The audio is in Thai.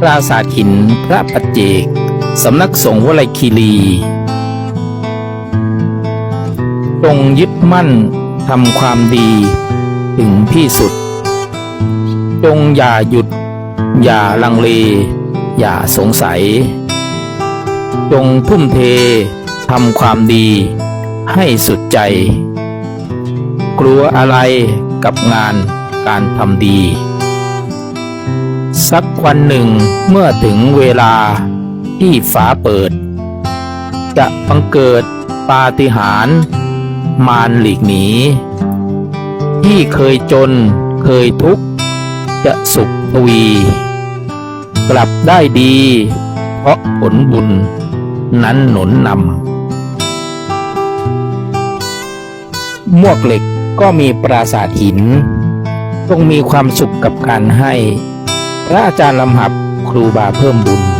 ปราสาทหินพระปัจเจก สำนักสงฆ์วลัยคีรีจงยึดมั่นทำความดี ถึงที่สุด จงอย่าหยุด อย่าลังเล อย่าสงสัย จงทุ่มเททำความดี ให้สุดใจ กลัวอะไรกับงานการทำดี สักวันหนึ่งเมื่อถึงเวลาที่ฟ้าเปิด จะบังเกิดปาฏิหาริย์มารหลีกหนี ที่เคยจนเคยทุกข์ จะสุขทวี กลับได้ดี เพราะผลบุญนั้นหนุนนำมวกเหล็กก็มีปราสาทหิน ต้องมีความสุขกับการให้ พระอาจารย์ลำหับครูบาเพิ่มบุญ